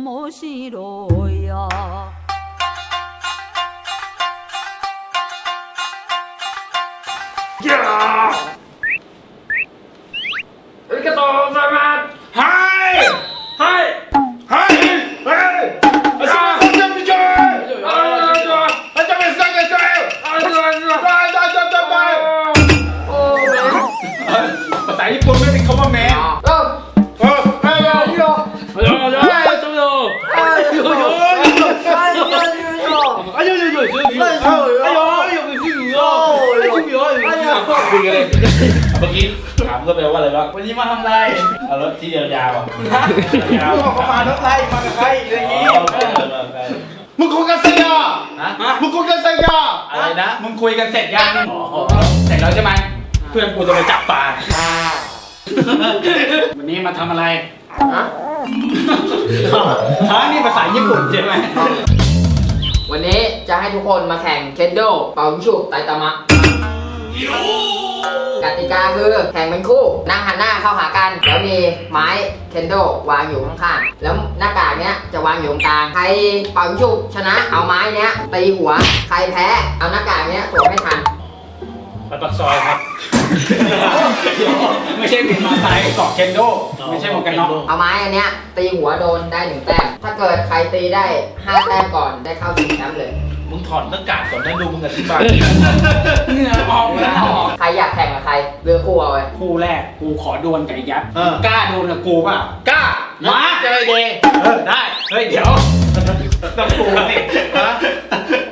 面白いやあ ว่าอะไรบ้างวันนี้มาทำอะไรเอารถที่ยาวๆอะฮะบอกเขามาทำอะไรมากับใครอะไรอย่างงี้มึงคุยกันเสร็จยังฮะมึงคุยกันเสร็จยังอะไรนะ มึงคุยกันเสร็จยังเสร็จแล้วใช่ไหมเพื่อนกูจะไปจับปลาวันนี้มาทำอะไรฮะฮะนี่ภาษาญี่ปุ่นใช่ไหมวันนี้จะให้ทุกคนมาแข่งเคนโดเป่ายิงฉุบไตตามะ กติกาคือแข่งเป็นคู่นั่งหันหน้าเข้าหากัน แล้วมีไม้เคนโดวางอยู่ข้างๆ แล้วหน้ากากเนี้ยจะวางอยู่ตรงกลาง ใครเป่ายิงฉุบชนะเอาไม้เนี้ยตีหัว ใครแพ้เอาหน้ากากเนี้ยสวมให้ทันไปปักซอยครับ ไม่ใช่บินมาไซค์เกาะเคนโด ไม่ใช่หมวกกันน็อกเอาไม้อันเนี้ยตีหัวโดนได้หนึ่งแต้ม ถ้าเกิดใครตีได้ห้าแต้มก่อนได้เข้าชิงแชมป์เลย มึงถอดหน้ากากก่อนนะดูมึงอธิบายเหงื่อออกแล้วใครอยากแข่งกับใครเลือกคู่เอาไว้คู่แรกกูขอดวลกับไอ้ยัดเออ กล้าดวลกับกูเปล่ากล้ามาจะไปเดย์เออได้เฮ้ยเดี๋ยวต้องกูสิฮะ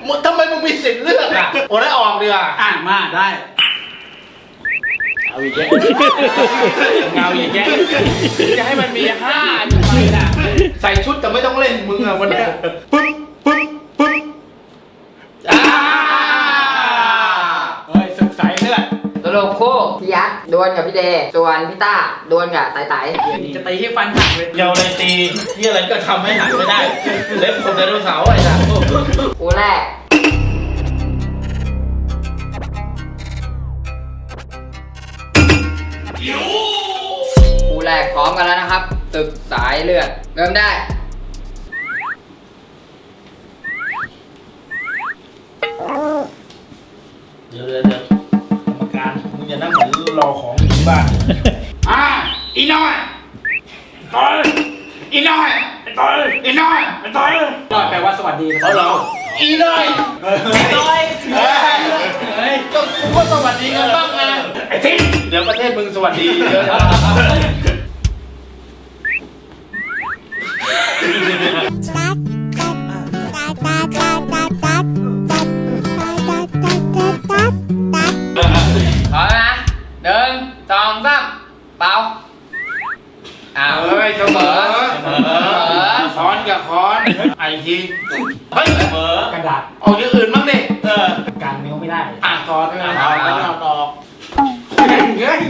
มึงทำไมมึงมีสิทธิ์เลือกอะโอ้ได้ออกดีกว่าอะมาได้เอาอีกแยะเงาอีกแยะจะให้มันมีห้าทำไมล่ะใส่ชุดแต่ไม่ต้องเล่นมึงอะวันเนี้ยปึ๊บปึ๊ พี่เดย์ส่วนพี่ต้าดวลกับไต่ไต่จะตีให้ฟันหักเลยเยาวเลยตีที่อะไรก็ทำให้หักไม่ได้ เล็บคนไดโนเสาร์ไอ้สัสคู่แรกคู่แรกพร้อมกันแล้วนะครับ ตึกสายเลือดเริ่มได้เดี๋ยวเดี๋ยว บ้านอะอีน้อยต่อยอีน้อยต่อยอีน้อยต่อยน้อยแปลว่าสวัสดีเขาเหรออีน้อยต่อยเฮ้ยเฮ้ยก็กูก็สวัสดีกันบ้างไงไอ้ทิ้งเดี๋ยวประเทศมึงสวัสดีเยอะนะ ไอ้ทีเฮ้ยเสมอกระดาษเอาอย่างอื่นบ้างดิเออการนิ้วไม่ได้อะตอนเอาเอาเอาตอกเฮ้ย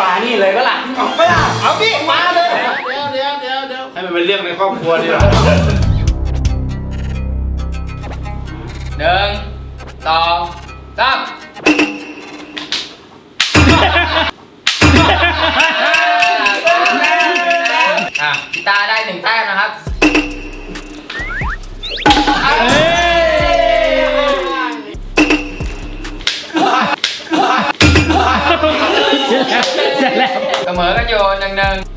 ปลานี่เลยก็ล่ะเอาไปล่ะเอาดิมาเลยเดี๋ยวเดี๋ยวเดี๋ยวเดี๋ยวให้มันเป็นเรื่องในครอบครัวดีกว่าหนึ่งสองสาม เสมอกั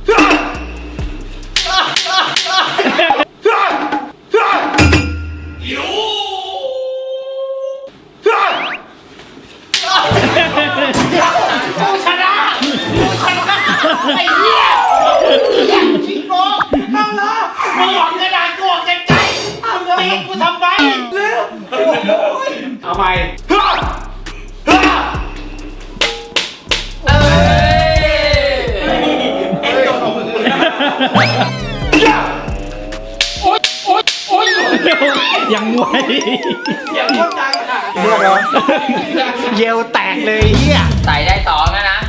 ยังไวยังโคตรดังอะเรื่องเหรอเยลแตกเลยเฮียใส่ได้สองแล้วนะ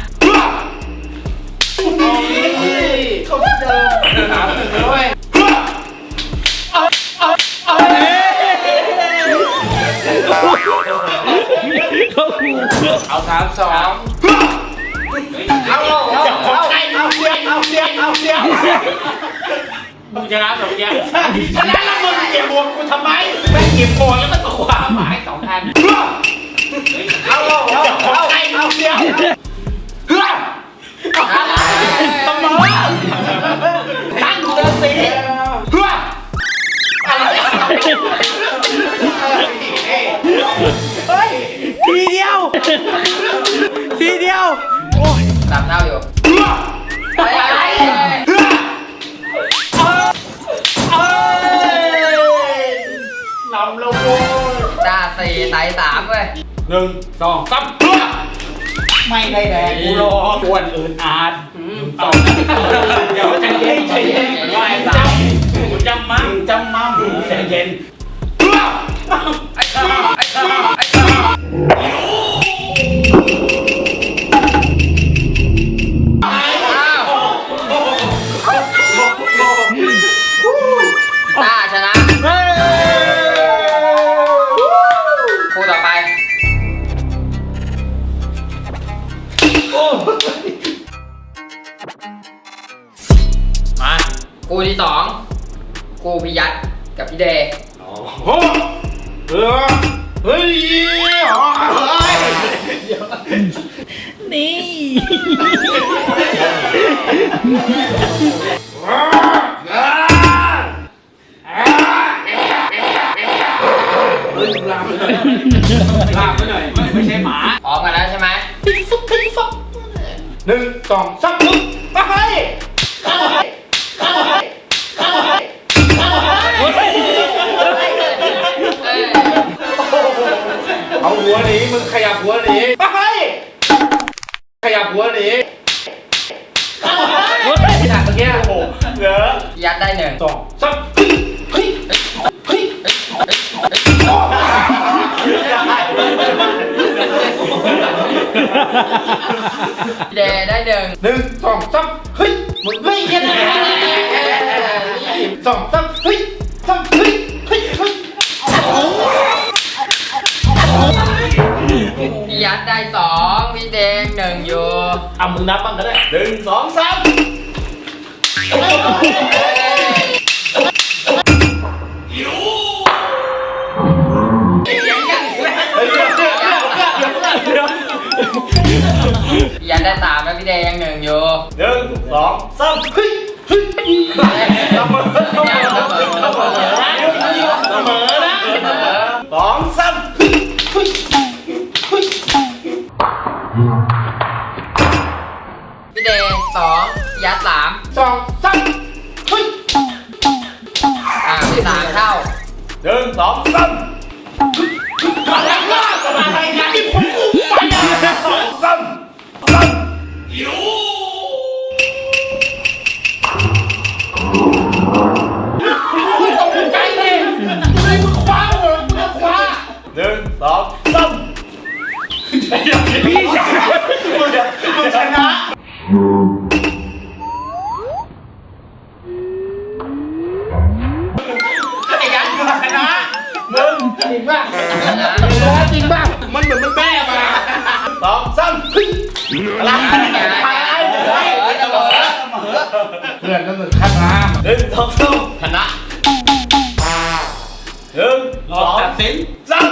เขาเดิมถาถึงเลยเอาสามสองเอาเอาเอาเอาเอาเสียงเอาเสียงเอาเสียง มึงชนะแบบเนี้ยชนะแล้วมึงเก็บบวกกูทำไมแม่งเก็บบวกแล้วมันก็ความหมายสองอันเอาเอาเอาเอาเอาไอ้เอาเดียวเฮ้ยเสมอตั้งสติเฮ้ยอะไรเฮ้ยทีเดียว ทีเดียว โอ้ยสามเท่าอยู่ จ้าสี่ไตสามเว้ยหนึ่งสองสามเพื่อไม่ได้แดงกูรออ้วนอื่นอาจสองเดี๋ยวใจเย็นใจเย็นไหวสามกูจำมั่งจำมั่งใจเย็นเพื่อไอ้ข้าไอ้ข้าไอ้ข้า ที่สองคู่พี่ยัดกับพี่เดย์โอ้โหเออเฮ้ยอ๋อเฮ้ยลากไปหน่อยไม่ใช่หมาพร้อมกันแล้วใช่ไหมหนึ่งสองสามปึ๊บ เอาหัวหนีมึงขยับหัวหนีไปขยับหัวหนีจากเมื่อกี้โอ้โหเหลือพี่ยัดได้หนึ่งสองสามเฮ้ยเฮ้ยเฮ้ยได้พี่เดย์ได้หนึ่งหนึ่ง นับบ้างก็ได้หนึ่งสองสามเฮ้ยเดี๋ยวเดี๋ยวเดี๋ยวเดี๋ยวเดี๋ยวพี่ยัดได้ตามแล้วพี่แดงหนึ่งอยู่หนึ่งสองสามเฮ้ย ฮ้ยอะไรไปเสมอเพื่อนก็มึงข้างน้ำหนึ่งสองสามชนะหนึ่งรสอองตัดสินสาม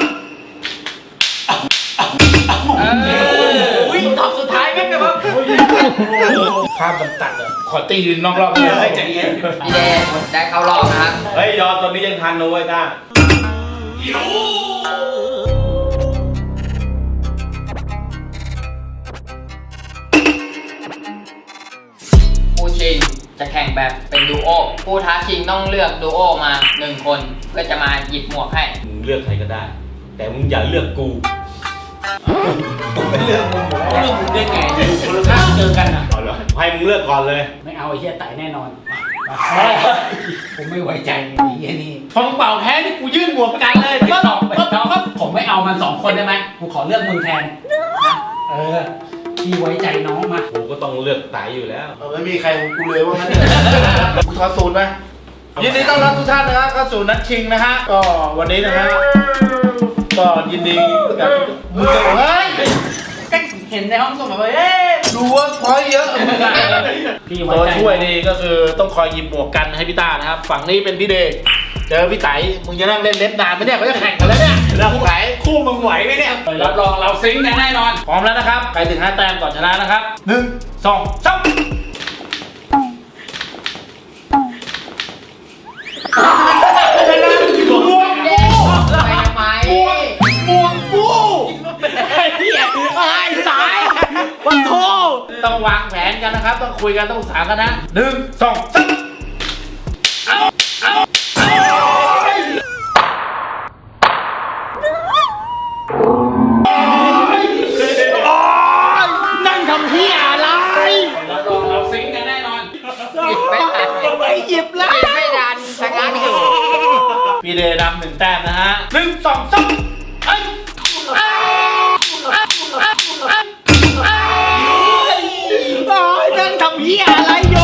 อุ้ยตอบสุดท้ายแม่งเลยว่าข้ามมันตัดเลยขอตีดินนอกรอบเลยให้ใจเย็นพี่เดย์ได้เข้ารอบนะครับ เฮ้ยยอมตอนนี้ยังทันนะเว้ยต้า ชิงจะแข่งแบบเป็นดูโอผู้ท้าชิงต้องเลือกดูโอมาหนึ่งคนเพื่อจะมาหยิบหมวกให้ มึงเลือกใครก็ได้ แต่มึงอย่าเลือกกูไม่เลือกมึงอยู่เรื่องมึงได้ไงอยู่คนละข้างเจอกันอะเอาเหรอให้มึงเลือกก่อนเลย ไม่เอาไอ้เหี้ยไต่แน่นอนผมไม่ไว้ใจไอ้เหี้ยนี่พอมึงเป่าแพ้นี่กูยื่นหมวกกันเลยไม่ต้องไม่ต้องผมไม่เอามันสองคนได้ไหมกูขอเลือกมึงแทนนะเออ พี่ไว้ใจน้องมากูก็ต้องเลือกไตอยู่แล้ว เออไม่มีใครของกูเลยว่างั้นกูทอสูตรไหมยินดีต้อนรับทุกท่านนะฮะเข้าสู่นัดชิงนะฮะ ก็วันนี้นะฮะ ก็ยินดีกับมึงจะเฮ้ยก็เห็นในห้องส่งมาว่าเอ๊ะดูว่าพอยเยอะมึงอะที่ไว้ตัวใจช่วยนี่ก็คือต้องคอยหยิบหมวกกันให้พี่ต้านะครับ ฝั่งนี้เป็นพี่เดย์ เจอพี่ไตมึงจะนั่งเล่นเล็บนานไหมเนี่ยเขาจะแข่งกันแล้วเนี่ยเรื่องไหนคู่มึงไหวไหมเนี่ยรับรองเราซิงค์กันแน่นอน พร้อมแล้วนะครับ ใครถึงห้าแต้มก่อนชนะนะครับหนึ่งสองสามหมวกกูไปทำไมหมวกกูไอ้เหี้ยไอ้สายวันโทต้องวางแผนกันนะครับ ต้องคุยกันต้องปรึกษากันนะหนึ่งสองสาม หยิบแล้วหยิบไม่ทันชะงักอยู่พี่เดย์นำหนึ่งแต้มนะฮะหนึ่งสองสามเอ้ยอ้าวอ้าวอ้าวอ้าวอ้าวโอ้ยนั่งทำเหี้ยอะไรโย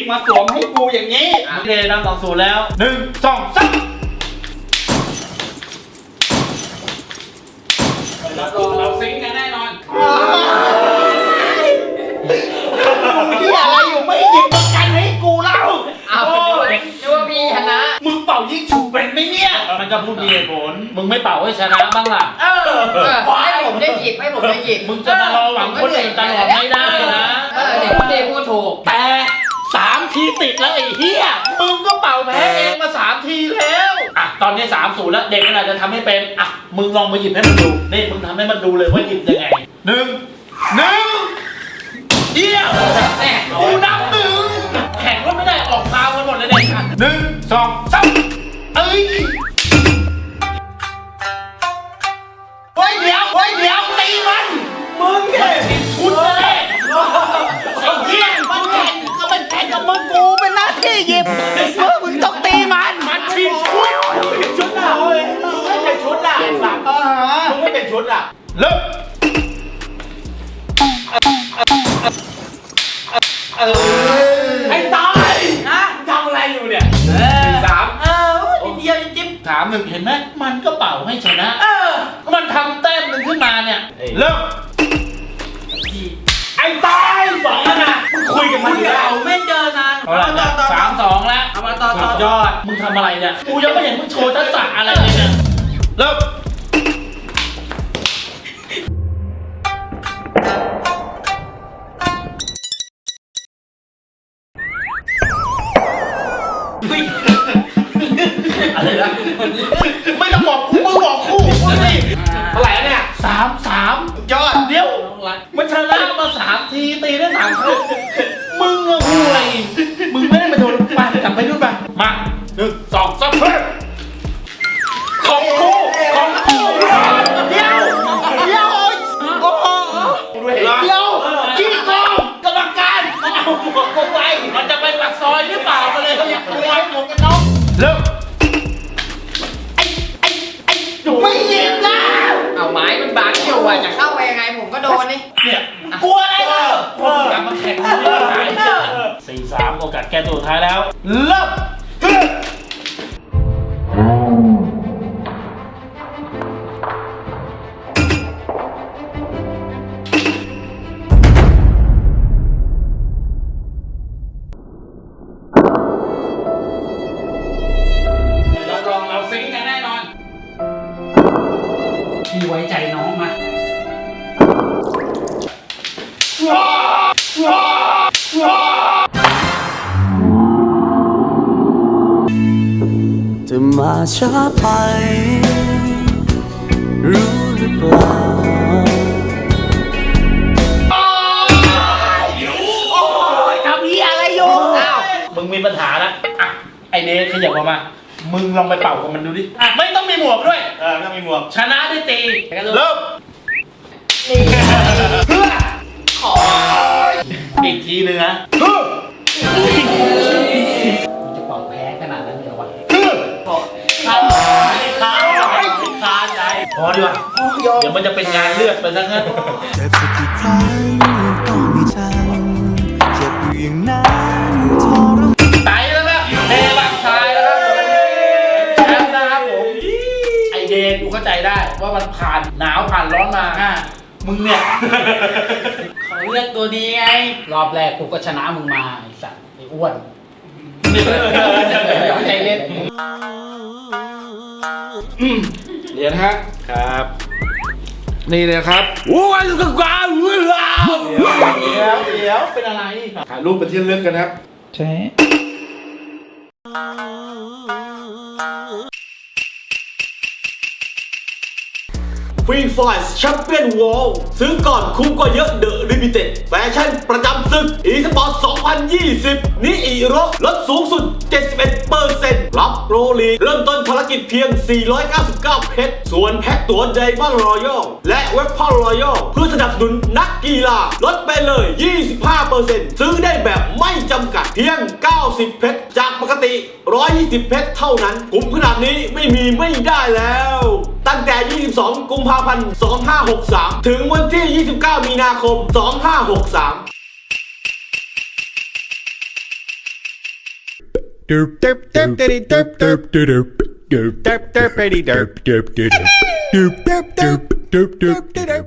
มึงหยิบมาสวมให้กูอย่างนี้พี่เดย์นำสองศูนย์แล้วหนึ่งสองสามรับรองเราซิงค์กันแน่นอนเหี้ยอะไรอยู่ไม่หยิบมากันให้กูเล่าอ้าวโอ้ยดูว่าพี่ชนะ มึงเป่ายิ่งฉุบเป็นไหมเนี่ย มันก็พูดมีเหตุผล มึงไม่เป่าให้ชนะบ้างล่ะ เออเออให้ผมได้หยิบให้ผมได้หยิบมึงจะมารอหวังคนอื่นตลอดไม่ได้นะ เออเด็กพี่พูดถูกแต่ สามทีติดแล้วไอ้เหี้ยมึงก็เป่าแพ้เองมาสามทีแล้วอะตอนนี้สามศูนย์แล้วเด็กมันอาจจะทำให้เป็นอะมึงลองมาหยิบให้มันดูนี่มึงทำให้มันดูเลยว่าหยิบยังไงหนึ่งหนึ่งเยี่ยมแน่กูนับหนึ่งแข่งก็ไม่ได้ออกพาวกันหมดเลยเนี่ยหนึ่งสองสามเอ้ย มันแข่งกับมึงกูเป็นหน้าที่หยิบมึงมึงต้องตีมันมันชิงชุดชุดอะเฮ้ยไม่เป็นชุดอะไอ้สัตว์มึงไม่เป็นชุดอะเลิกเออไอ้ตายนะทำอะไรอยู่เนี่ยสามเออนิดเดียวจิ๊บถามหนึ่งเห็นไหมมันก็เป่าให้ชนะ เออ มันทำแต้มหนึ่งขึ้นมาเนี่ยเริ่ม คุยกับมันอยู่แล้ว ไม่เจอนานเอาละสามสองแล้วเอามาต่อต่อสุดยอด มึงทำอะไรเนี่ย กูยังไม่เห็นมึงโชว์ทักษะอะไรเลยเนี่ยเริ่ม อยากดูไอ้หมวกกันน็อกเริ่มไอ้ไอ้ไอ้หนูไม่หยิบแล้วเอาไม้มันบางอยู่อะจะเข้าไปยังไงผมก็โดนนี่เนี่ยกลัวอะไรล่ะคนกลับมาแข่งกันไม่ได้สี่สามโอกาสแก้ตัวสุดท้ายแล้วเริ่ม มึงลองไปเป่ากับมันดูดิอะไม่ต้องมีหมวกด้วย เออไม่ต้องมีหมวก ชนะด้วยตีเริ่มนี่เพื่อขออีกทีหนึ่งนะเพื่อจะเป่าแพ้ขนาดนั้นเลยวะเพื่อคานคานคานใจพอดีกว่าเดี๋ยวมันจะเป็นงานเลือดไปซะงั้น เจ็บสักกี่ครั้งยังต้องมีจำเจ็บอยู่อย่างนั้น ผ่านร้อนมาอ่ามึงเนี่ยเขาเลือกตัวดีไง รอบแรกกูก็ชนะมึงมาไอ้สัตว์ไอ้อ้วนใจเย็นเดี๋ยวนะฮะครับ นี่เลยครับโอ้ยกกว้าวเดี๋ยวเดี๋ยวเป็นอะไรถ่ายรูปเป็นที่ระลึกกันครับใช่ ฟรีไฟส์แชมเปี้ยนวอลซื้อก่อนคุ้มกว่าเยอะเดอะลิมิเต็ดแฟชั่นประจำศึกอีสปอร์ต2020นี่อีโรลดสูงสุด 71%รับโปรลีเริ่มต้นภารกิจเพียง 499 เพชร ส่วนแพ็กตั๋วไดมอนด์รอยัลและเว็บพอลรอยัลเพื่อสนับสนุนนักกีฬา ลดไปเลย 25%ซื้อได้แบบไม่จำกัดเพียง 90 เพชร จากปกติ 120 เพชรเท่านั้น คุ้มขนาดนี้ไม่มีไม่ได้แล้วตั้งแต่ 22 กุมภาพันธ์ 2563 ถึงวันที่ 29 มีนาคม 2563ดึบดึบดึบดึบดึบดึบดึบดึบดึบดึบดึบดึบดึบดึบบดึบ